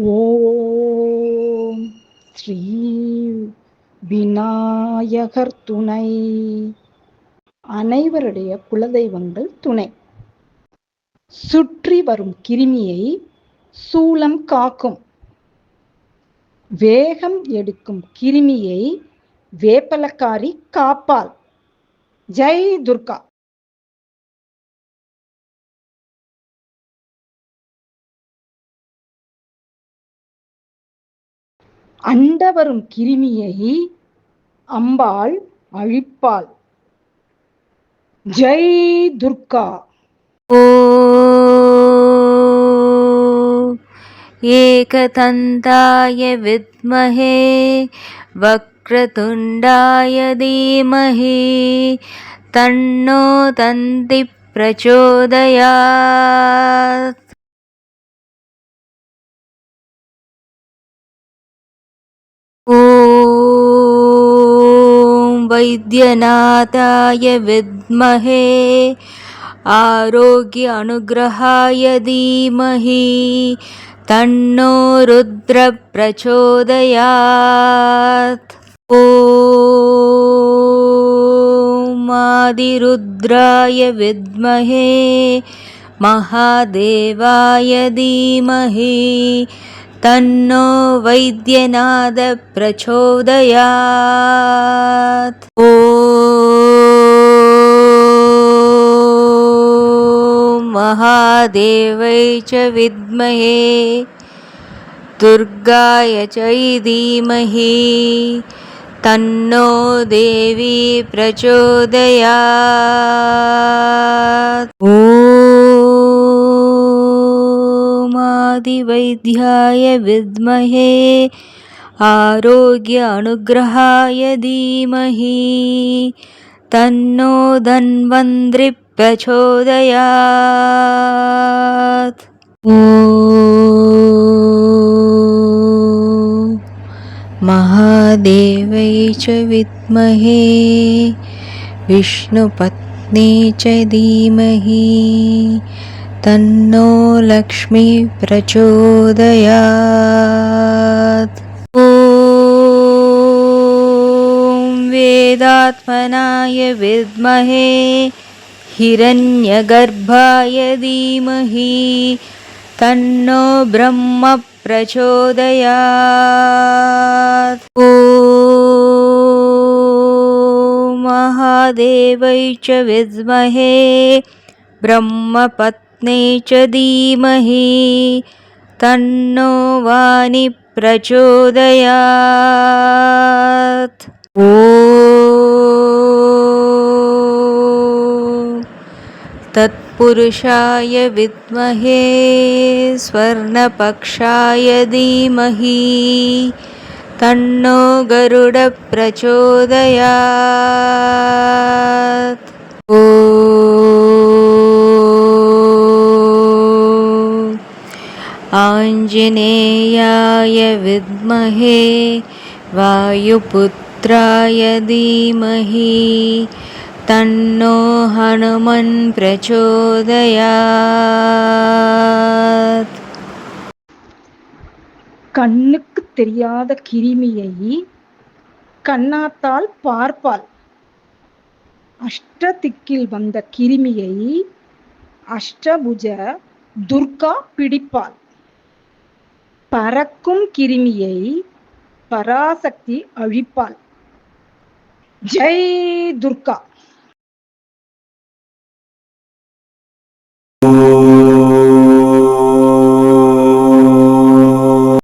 ஓம் ஸ்ரீ விநாயகர் துணை அனைவருடைய குலதெய்வங்கள் துணை. சுற்றி வரும் கிருமியை சூலம் காக்கும். வேகம் எடுக்கும் கிருமியை வேப்பலக்காரி காப்பாள். ஜெய் துர்கா. அண்ட வரும் கிருமியை அம்பாள் அழிப்பாள் ஜெய் துர்கா ओ एकदन्ताय विद्महे वक्रतुण्डाय धीमहि तन्नो दन्ति प्रचोदयात् वैद्यनाथाय विद्महे। आरोग्य अनुग्रहाय धीमहि। तन्नो रुद्रप्रचोदयात्। आदिरुद्राय विद्महे। महादेवाय धीमहि तन्नो वैद्यनाद प्रचोदयात्। ॐ महादेवै च विद्महे दुर्गाय च धीमहि तन्नो देवी प्रचोदयात्। ॐ आदिवैद्याय विद्महे आरोग्य अनुग्रहाय धीमहि। तन्नो धन्वन्द्रि प्रचोदयात् ॐ महादेवै च विद्महे विष्णुपत्नी च धीमहि तन्नो लक्ष्मी प्रचोदयात्। ॐ वेदात्मनाय विद्महे हिरण्यगर्भाय धीमहि तन्नो ब्रह्म प्रचोदयात्। ॐ महादेवै च विद्महे ब्रह्मपत्नी च धीमहि तन्नो वाणि प्रचोदयात्। ॐ। तत्पुरुषाय विद्महे स्वर्णपक्षाय धीमहि तन्नो गरुडप्रचोदयात् ॐ आञ्जनेयाय विद्महे वायुपुत्राय धीमहि तन्नो हनुमन् प्रचोदयात् கண்ணுக்கு தெரியாத கிருமியை கண்ணாத்தால் பார்ப்பாள் அஷ்டதிக்கில் வந்த கிருமியை அஷ்டபுஜ துர்கா பிடிப்பாள் பறக்கும் கிருமியை பராசக்தி அழிப்பாள். ஜெய் துர்கா.